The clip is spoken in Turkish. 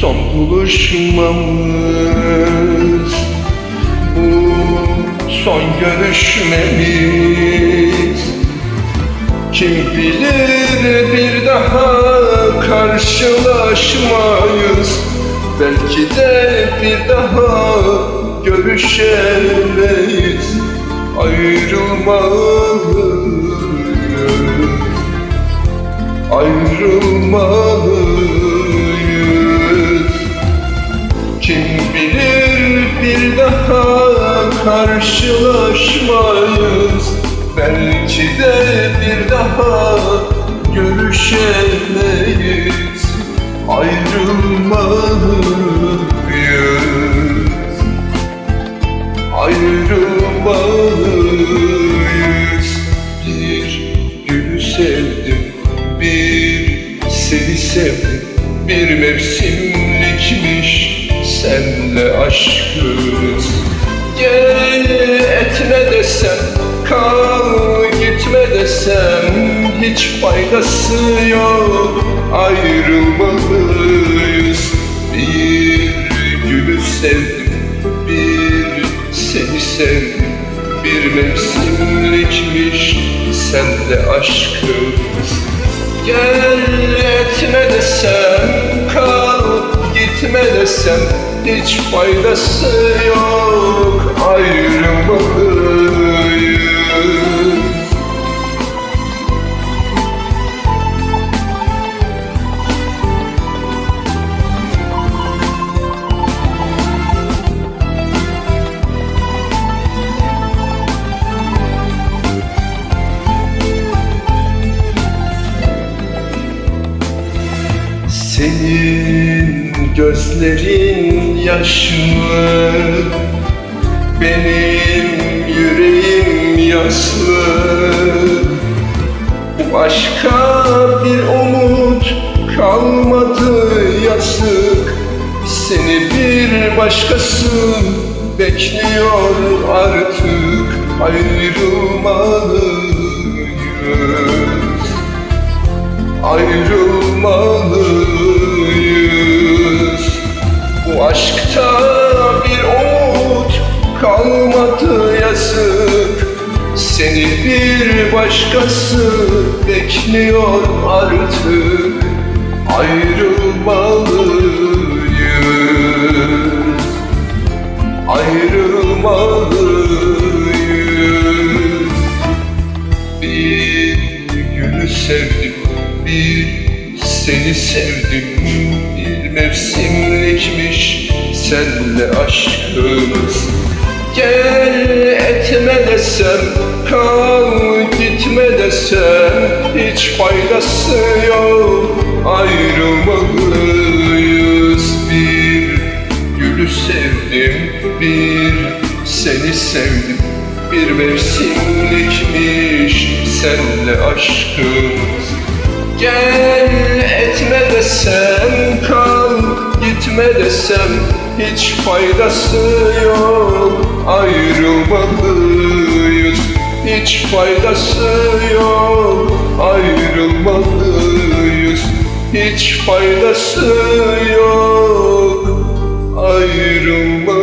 son buluşmamız. Bu son görüşmemiz. Kim bilir bir daha karşılaşmayız. Belki de bir daha görüşemeyiz. Ayrılmalıyız. Ayrılmalıyız daha karşılaşmayız. Belki de bir daha görüşemeyiz. Ayrılmalıyız. Ayrılmalıyız. Bir gülü sevdim Bir seni sevdim Bir mevsimlikmiş Senle aşkımız Gel etme desem Kal gitme desem Hiç faydası yok. Ayrılmalıyız. Bir gülü sevdim Bir seni sevdim. Bir mevsimlikmiş Senle aşkımız. Gel etme desem desem Hiç faydası yok. Ayrılmalıyız Senin gözlerin yaşlı Benim yüreğim yaslı. Başka bir umut kalmadı yazık. Seni bir başkası bekliyor artık. Ayrılmalıyız ayrılmalıyız aşkta bir umut kalmadı yazık. Seni bir başkası bekliyor artık. Ayrılmalıyız. Ayrılmalıyız. Bir gülü sevdim, bir seni sevdim Bir mevsimlikmiş senle aşkımız. Gel etme desem, kal gitme desem Hiç faydası yok, ayrılmalıyız Bir. Gülü sevdim, bir seni sevdim. Bir mevsimlikmiş senle aşkımız. Gel etme desem kal gitme desem Hiç faydası yok ayrılmalıyız. Hiç faydası yok ayrılmalıyız. Hiç faydası yok ayrılmalıyız